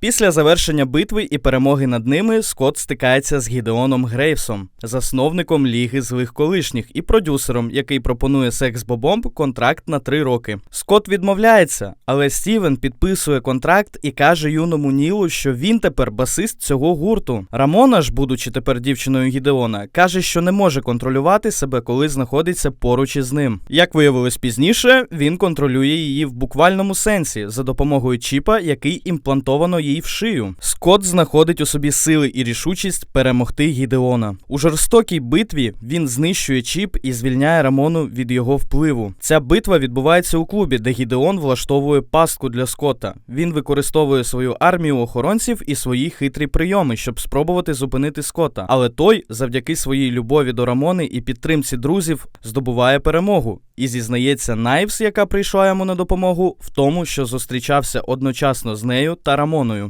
Після завершення битви і перемоги над ними Скотт стикається з Гідеоном Грейвсом, засновником Ліги злих колишніх і продюсером, який пропонує секс бобомб контракт на три роки. Скотт відмовляється, але Стівен підписує контракт і каже юному Нілу, що він тепер басист цього гурту. Рамона ж, будучи тепер дівчиною Гідеона, каже, що не може контролювати себе, коли знаходиться поруч із ним. Як виявилось пізніше, він контролює її в буквальному сенсі за допомогою чіпа, який імплантовано їй в шию. Скотт знаходить у собі сили і рішучість перемогти Гідеона. У жорстокій битві він знищує чіп і звільняє Рамону від його впливу. Ця битва відбувається у клубі, де Гідеон влаштовує пастку для Скотта. Він використовує свою армію охоронців і свої хитрі прийоми, щоб спробувати зупинити Скотта. Але той, завдяки своїй любові до Рамони і підтримці друзів, здобуває перемогу і зізнається Найвс, яка прийшла йому на допомогу, в тому, що зустрічався одночасно з нею та Рамоною.